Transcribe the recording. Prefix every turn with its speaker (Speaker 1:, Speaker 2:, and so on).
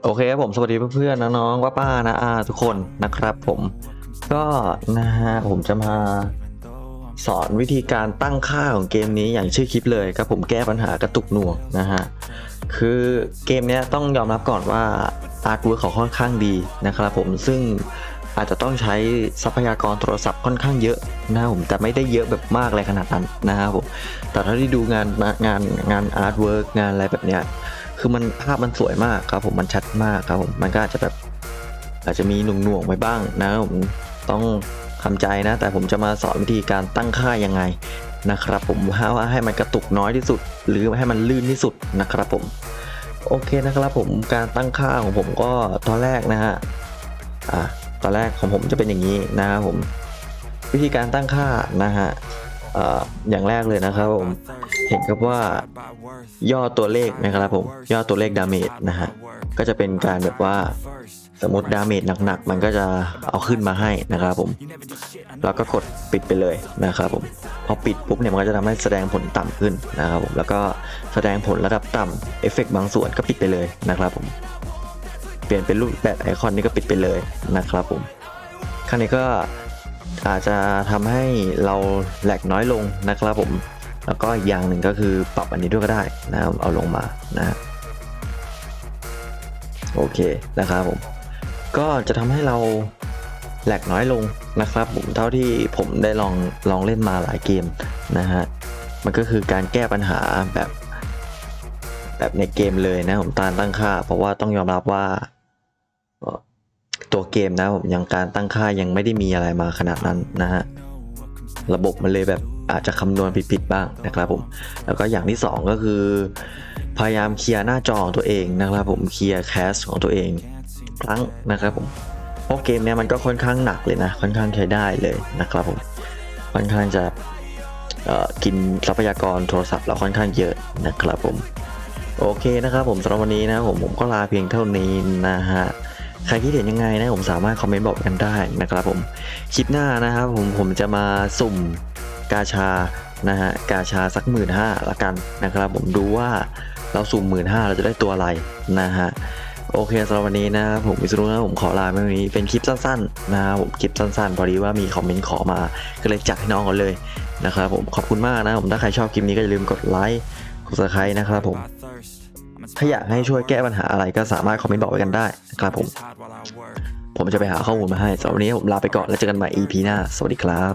Speaker 1: โอเคครับผมสวัสดีเพื่อนๆน้องๆว่าป้านะอาทุกคนนะครับผมก็นะฮะผมจะมาสอนวิธีการตั้งค่าของเกมนี้อย่างชื่อคลิปเลยครับผมแก้ปัญหากระตุกหน่วงนะฮะคือเกมนี้ต้องยอมรับก่อนว่าอาร์ตเวิร์เขาค่อนข้างดีนะครับผมซึ่งอาจจะต้องใช้ทรัพยากรโทรศัพท์ค่อนข้างเยอะนะครับผมแต่ไม่ได้เยอะแบบมากอะไรขนาดนั้นนะครับผมแต่เท่าที่ดูงานงานงานอาร์ตเวิร์กงานอะไรแบบเนี้ย คือมันภาพมันสวยมากครับผมมันชัดมากครับผมมันก็อาจจะแบบอาจจะมีหน่วงๆไว้บ้างนะผมต้องทำใจนะ แต่ผมจะมาสอนวิธีการตั้งค่ายังไงนะครับ ผมว่าให้มันกระตุกน้อยที่สุด หรือให้มันลื่นที่สุดนะครับผมโอเคนะครับผมการตั้งค่าของผมก็ตอนแรกนะฮะอ่าตอนแรกของผมจะเป็นอย่างนี้นะครับผม วิธีการตั้งค่านะฮะ อย่างแรกเลยนะครับผมเห็นครับว่าย่อตัวเลขนะครับผมย่อตัวเลขดาเมจนะฮะก็จะเป็นการแบบว่าสมมติดาเมจหนักๆ มันก็จะเอาขึ้นมาให้นะครับผม แล้วก็กดปิดไปเลยนะครับผม พอปิดปุ๊บเนี่ยมันก็จะทำให้แสดงผลต่ำขึ้นนะครับผม แล้วก็แสดงผลระดับต่ำเอฟเฟกต์บางส่วนก็ปิดไปเลยนะครับผม เปลี่ยนเป็นรูปแบบไอคอนนี้ก็ปิดไปเลยนะครับผม ครั้งนี้ก็ อาจจะทำให้เราแหลกน้อยลงนะครับผม แล้วก็อีกอย่างหนึ่งก็คือปรับอันนี้ด้วยก็ได้นะครับเอาลงมานะโอเคนะครับผมก็จะทำให้เราแหลกน้อยลงนะครับผมเท่าที่ผมได้ลองลองเล่นมาหลายเกมนะฮะมันก็คือการแก้ปัญหาแบบแบบในเกมเลยนะผมตาตั้งค่า เพราะว่าต้องยอมรับว่า ตัวเกมนะผมยังการตั้งค่ายังไม่ได้มีอะไรมาขนาดนั้นนะฮะระบบมันเลยแบบอาจจะคำนวณผิดๆบ้างนะครับผม แล้วก็อย่างที่สองก็คือ พยายามเคลียร์หน้าจอของตัวเองนะครับผมเคลียร์แคสของตัวเองครั้งนะครับผมเพราะเกมเนี้ยมันก็ค่อนข้างหนักเลยนะ ค่อนข้างใช้ได้เลยนะครับผมค่อนข้างจะเอ่อกินทรัพยากรโทรศัพท์เราค่อนข้างเยอะนะครับผม โอเคนะครับผมสำหรับวันนี้นะผมผมก็ลาเพียงเท่านี้นะฮะ ใครคิดเห็นยังไงนะผมสามารถคอมเมนต์บอกกันได้นะครับผมคลิปหน้านะครับผมผมจะมาสุ่มกาชานะฮะกาชาสักหมื่นห้าละกันนะครับ ผมดูว่าเราสุ่มหมื่นห้าเราจะได้ตัวอะไรนะฮะโอเคสำหรับวันนี้นะครับผมวิศนุนะผมขอลาไปวันนี้เป็นคลิปสั้นๆนะครับผมคลิปสั้นๆ พอดีว่ามีคอมเมนต์ขอมาก็เลยจัดให้น้องกันเลยนะครับผมขอบคุณมากนะผมถ้าใครชอบคลิปนี้ก็อย่าลืมกดไลค์กดซับสไครต์นะครับผม ถ้าอยากให้ช่วยแก้ปัญหาอะไรก็สามารถคอมเมนต์บอกไว้กันได้นะครับผม ผมจะไปหาข้อมูลมาให้สำหรับวันนี้ผมลาไปก่อนแล้วเจอกันใหม่ EP หน้า สวัสดีครับ